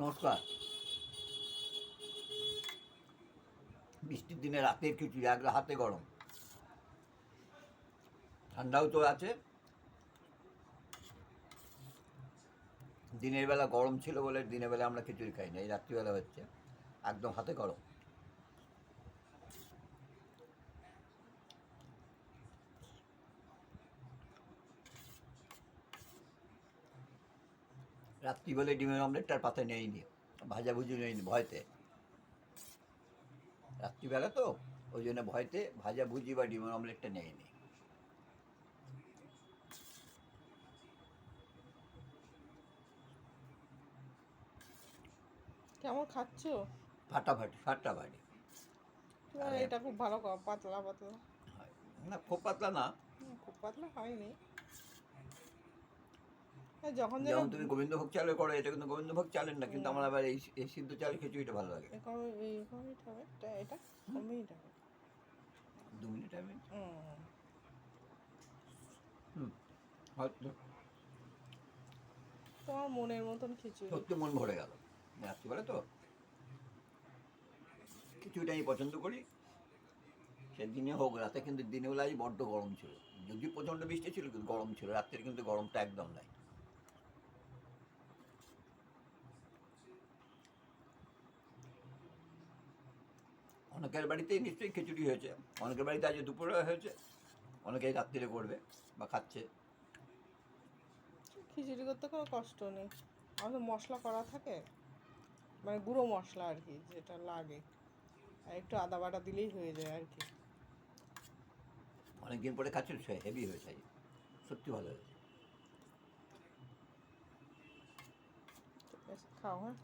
নমস্কার। বৃষ্টির দিনে রাতের খিচুড়ি একলা হাতে গরম। ঠান্ডাও তো আছে। দিনের বেলা গরম ছিল বলে দিনের বেলা আমরা খিচুড়ি খাই না, এই রাত্রিবেলা হচ্ছে একদম হাতে গরম। রাত্রি বলে ডিমের অমলেটটার পাতে নেইনি ভাজাভুজি নেইনি ভয়তে। রাত্রিবেলা তো ওই জন্য ভয়তে ভাজাভুজি বা ডিমের অমলেটটা নেইনি কেমন খাচ্ছ? ফাটাফাটি ফাটাফাটি। এটা খুব ভালো পাতলা পাতলা। না খুব পাতলা না। খুব পাতলা হয়নি। যখন যেন যেমন তুমি গোবিন্দভোগ চালে করো এটা কিন্তু গোবিন্দভোগ চালের না কিন্তু আমার আবার এই এই সিদ্ধ চালের খিচুড়িটা ভালো লাগে। মিনিট হবে এটা এটা কম মিনিট হবে। দু মিনিট হুম। হুম হয়তো। তোমার মনের মতন খিচুড়ি। সত্যি মন ভরে গেল। রাত্রিবেলা তো খিচুড়িটা আমি পছন্দ করি। সে দিনে হোক রাতে কিন্তু দিনে বেলায় বড্ড গরম ছিল। যদি প্রচণ্ড বৃষ্টি ছিল কিন্তু গরম ছিল। রাত্রে কিন্তু গরমটা একদম নাই। অনেকের বাড়িতেই নিশ্চয়ই খিচুড়ি হয়েছে। অনেকের বাড়িতে আজ দুপুরে হয়েছে। অনেকেই রাত্রিরে করবে বা খাচ্ছে। খিচুড়ি করতে কোনো কষ্ট নেই। আমাদের মশলা করা থাকে মানে গুঁড়ো মশলা আর কি যেটা লাগে। আর একটু আদা বাটা দিলেই হয়ে যায় আর কি। অনেকদিন পরে খাচ্ছে সে হেভি হয়েছে। সত্যি ভালো হয়েছে। খাও হ্যাঁ।